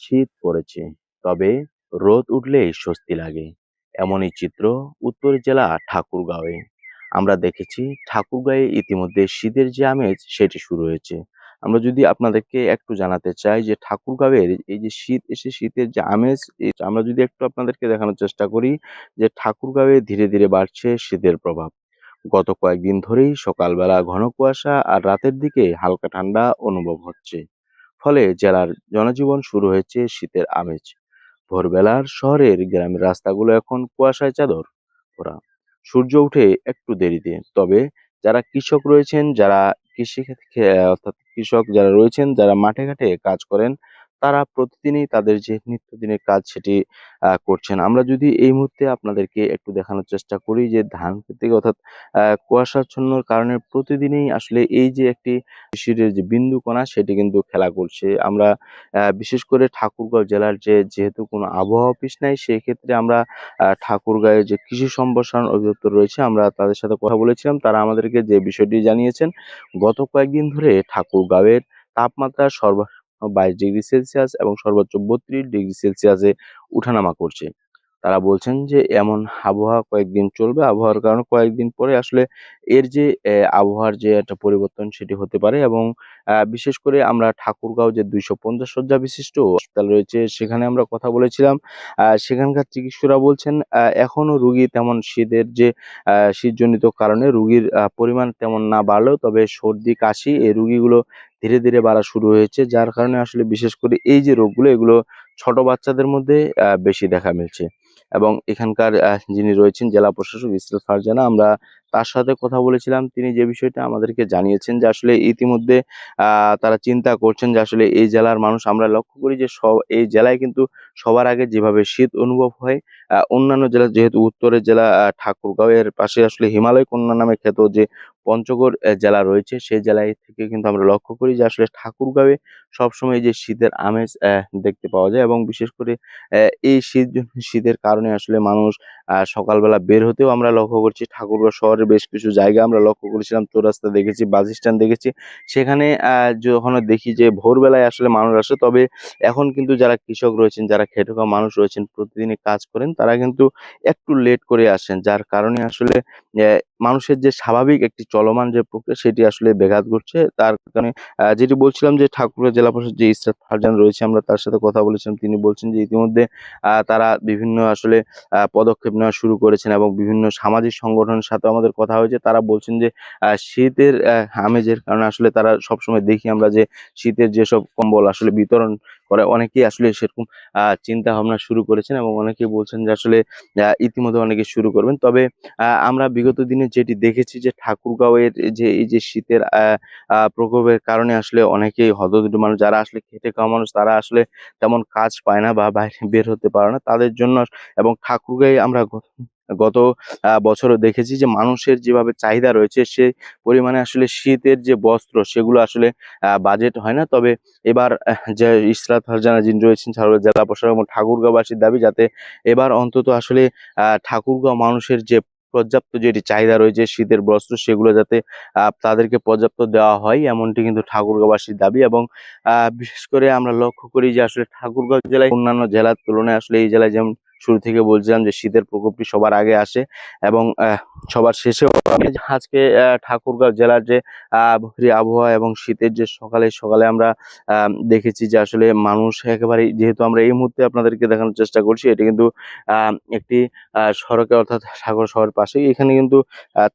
শীত পড়েছে, তবে রোদ উঠলেই স্বস্তি লাগে। এমনই চিত্র উত্তর জেলা ঠাকুরগাঁওয়ে। আমরা দেখেছি ঠাকুরগাঁয়ে ইতিমধ্যে শীতের যে আমেজ, সেটি শুরু হয়েছে। আমরা যদি আপনাদেরকে একটু জানাতে চাই যে ঠাকুরগাঁওয়ের এই যে শীত এসে শীতের যে আমেজ আমরা যদি একটু আপনাদেরকে দেখানোর চেষ্টা করি যে ঠাকুরগাঁওয়ে ধীরে ধীরে বাড়ছে শীতের প্রভাব। গত কয়েকদিন ধরেই সকালবেলা ঘন কুয়াশা আর রাতের দিকে হালকা ঠান্ডা অনুভব হচ্ছে। ফলে জেলার জনজীবন শুরু হয়েছে শীতের আমেজ। ভোরবেলার শহরের গ্রামের রাস্তাগুলো এখন কুয়াশায় চাদর ভরা। সূর্য উঠে একটু দেরিতে, তবে যারা কৃষক রয়েছেন, যারা কৃষি অর্থাৎ কৃষক যারা রয়েছেন, যারা মাঠে ঘাটে কাজ করেন তারা প্রতিদিনই তাদের যে নিত্যদিনের কাজ সেটি করছেন। আমরা যদি এই মুহূর্তে আপনাদেরকে একটু দেখানোর চেষ্টা করি যে ধান খেতে অর্থাৎ আহ, কুয়াশাচ্ছন্নর কারণে প্রতিদিনই আসলে এই যে একটি শিশিরের যে বিন্দু কণা সেটি কিন্তু খেলা করছে। আমরা বিশেষ করে ঠাকুরগাঁও জেলার যে যেহেতু কোনো আবহাওয়া অফিস নাই সেই ক্ষেত্রে আমরা আহ, ঠাকুরগাঁয়ে যে কৃষি সম্প্রসারণ অধিদপ্তর রয়েছে আমরা তাদের সাথে কথা বলেছিলাম। তারা আমাদেরকে যে বিষয়টি জানিয়েছেন গত কয়েকদিন ধরে ঠাকুরগাঁওয়ের তাপমাত্রা সর্ব বাইশ ডিগ্রি সেলসিয়াস এবং সর্বোচ্চ বত্রিশ ডিগ্রি সেলসিয়াসে উঠানামা করছে। তারা বলছেন যে এমন আবহাওয়া কয়েকদিন চলবে। আবহাওয়ার কারণে কয়েকদিন পরে আসলে এর যে আবহাওয়ার যে একটা পরিবর্তন সেটি হতে পারে এবং বিশেষ করে আমরা ঠাকুরগাঁও যে দুইশো পঞ্চাশ শয্যা বিশিষ্ট হসপিটাল রয়েছে সেখানে আমরা কথা বলেছিলাম। সেখানকার চিকিৎসকরা বলছেন আহ, এখনও রুগী তেমন শীতের যে শীতজনিত কারণে রুগীর পরিমাণ তেমন না বাড়লেও তবে সর্দি কাশি এই রুগীগুলো ধীরে ধীরে বাড়া শুরু হয়েছে যার কারণে আসলে বিশেষ করে এই যে রোগগুলো এগুলো ছোট বাচ্চাদের মধ্যে বেশি দেখা মিলছে। এবং এখানকার যিনি রয়েছেন জেলা প্রশাসক ইসরাত ফারজানা আমরা তার সাথে কথা বলেছিলাম। তিনি যে বিষয়টা আমাদেরকে জানিয়েছেন যে আসলে ইতিমধ্যে তারা চিন্তা করছেন যে আসলে এই জেলার মানুষ আমরা লক্ষ্য করি যে সব এই জেলায় কিন্তু সবার আগে যেভাবে শীত অনুভব হয় অন্যান্য জেলা যেহেতু উত্তরের জেলা আহ, ঠাকুরগাঁও এর পাশে আসলে হিমালয় কন্যা নামে খ্যাত যে পঞ্চগড় জেলা রয়েছে। সেই জেলায় থেকে কিন্তু আমরা লক্ষ্য করি যে আসলে ঠাকুরগাঁওয়ে সবসময় যে শীতের আমেজ দেখতে পাওয়া যায় এবং বিশেষ করে এই শীত, শীতের কারণে আসলে মানুষ সকালবেলা বের হতেও আমরা লক্ষ্য করছি। ঠাকুরগাঁও শহরের বেশ কিছু জায়গা আমরা লক্ষ্য করেছিলাম, চৌরাস্তা দেখেছি, বাস স্ট্যান্ড দেখেছি। সেখানে যখন দেখি যে ভোরবেলায় আসলে মানুষ আসে, তবে এখন কিন্তু যারা কৃষক রয়েছেন, যারা খেটে খাওয়া মানুষ রয়েছেন, প্রতিদিনই কাজ করেন, তারা কিন্তু একটু লেট করে আসেন। যার কারণে আসলে মানুষের যে স্বাভাবিক একটি চলমান যে প্রক্রিয়া, সেটি আসলে ব্যাঘাত ঘটছে। তার কারণে যেটি বলছিলাম যে ঠাকুরগাঁও জেলা পরিষদ যে ইসরাত ফারজান রয়েছে, আমরা তার সাথে কথা বলেছিলাম। তিনি বলছেন যে ইতিমধ্যে তারা বিভিন্ন আসলে পদক্ষেপ নেওয়া শুরু করেছেন এবং বিভিন্ন সামাজিক সংগঠনের সাথে আমাদের কথা হয়েছে। তারা বলছেন যে শীতের আমেজের কারণে আসলে তারা সবসময় দেখি আমরা যে শীতের যেসব কম্বল আসলে বিতরণ করে অনেকেই আসলে সেরকম চিন্তা ভাবনা শুরু করেছেন এবং অনেকেই বলছেন যে আসলে ইতিমধ্যে অনেকে শুরু করবেন। তবে আমরা বিগত দিনে যেটি দেখেছি যে ঠাকুরগাঁওয়ের যে, এই যে শীতের প্রকোপের কারণে আসলে অনেকেই হতদরিদ্র মানুষ, যারা আসলে খেটে খাওয়া মানুষ, তারা আসলে তেমন কাজ পায় না বা বাইরে বের হতে পারে না। তাদের জন্য এবং ঠাকুরগাঁয়ে আমরা গত- বছরও দেখেছি যে মানুষের যেভাবে চাহিদা রয়েছে, সে পরিমাণে আসলে শীতের যে বস্ত্র, সেগুলো আসলে বাজেট হয় না। তবে এবার যে ইসরাত ফারজানা যিনি রয়েছেন জেলা প্রশাসক এবং ঠাকুরগাঁওবাসীর দাবি, যাতে এবার অন্তত আসলে ঠাকুরগাঁও মানুষের যে পর্যাপ্ত যেটি চাহিদা রয়েছে শীতের বস্ত্র, সেগুলো যাতে তাদেরকে পর্যাপ্ত দেওয়া হয়, এমনটি কিন্তু ঠাকুরগাঁওবাসীর দাবি এবং বিশেষ করে আমরা লক্ষ্য করি যে আসলে ঠাকুরগাঁও জেলায় অন্যান্য জেলার তুলনায় আসলে এই জেলায় যেমন শুরু থেকে বলছিলাম যে শীতের প্রকোপটি সবার আগে আসে এবং আহ, সবার শেষে আজকে ঠাকুরগাঁও জেলার যে, আহ আবহাওয়া এবং শীতের যে সকালে সকালে আমরা দেখেছি যে আসলে মানুষ একেবারে যেহেতু আমরা এই মুহূর্তে আপনাদেরকে দেখানোর চেষ্টা করছি, এটা কিন্তু একটি সড়কে অর্থাৎ সাগর শহরের পাশেই। এখানে কিন্তু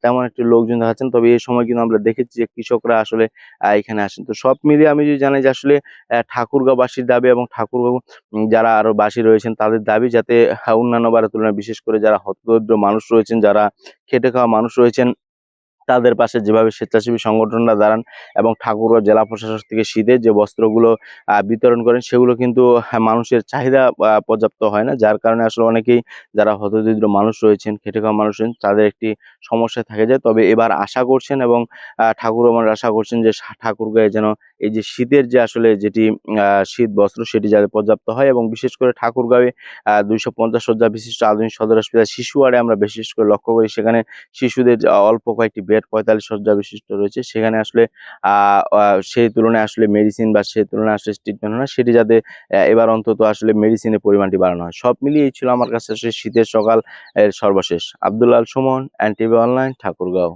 তেমন একটি লোকজন দেখাচ্ছেন, তবে এই সময় কিন্তু আমরা দেখেছি যে কৃষকরা আসলে এখানে আসেন। তো সব মিলিয়ে আমি যদি জানি যে আসলে ঠাকুরগাঁওবাসীর দাবি এবং ঠাকুরগাঁও যারা আরও বাসী রয়েছেন, তাদের দাবি যাতে অন্যান্য বারের তুলনায়, বিশেষ করে যারা হতদরিদ্র মানুষ রয়েছেন, যারা খেটে খাওয়া মানুষ রয়েছেন। তাদের পাশে যেভাবে স্বেচ্ছাসেবী সংগঠনরা দাঁড়ান এবং ঠাকুরগাঁও জেলা প্রশাসক থেকে শীতের যে বস্ত্রগুলো বিতরণ করেন সেগুলো কিন্তু হ্যাঁ, মানুষের চাহিদা পর্যাপ্ত হয় না। যার কারণে আসলে অনেকেই যারা হতদরিদ্র মানুষ রয়েছেন খেটে খাওয়া মানুষ রয়েছেন তাদের একটি সমস্যা থাকে যায়। তবে এবার আশা করছেন এবং আহ, ঠাকুর আমার আশা করছেন যে ঠাকুরগাঁয়ে যেন এই যে শীতের যে আসলে যেটি শীত বস্ত্র সেটি যাতে পর্যাপ্ত হয় এবং বিশেষ করে ঠাকুরগাঁয়ে দুইশো পঞ্চাশ শয্যা বিশিষ্ট আধুনিক সদর হাসপাতাল শিশু ওয়ার্ডে আমরা বিশেষ করে লক্ষ্য করি। সেখানে শিশুদের অল্প কয়েকটি বেড, পঁয়তাল্লিশ শয্যা বিশিষ্ট রয়েছে। সেখানে আসলে সেই তুলনায় আসলে মেডিসিন বা সেই তুলনায় আসলে ট্রিটমেন্ট হয় না। সেটি যাতে এবার অন্তত আসলে মেডিসিনের পরিমাণটি বাড়ানো হয়। সব মিলিয়ে ছিল আমার কাছে আসলে শীতের সকাল এর সর্বশেষ। Abdullah Suman N TV online Thakurgaon.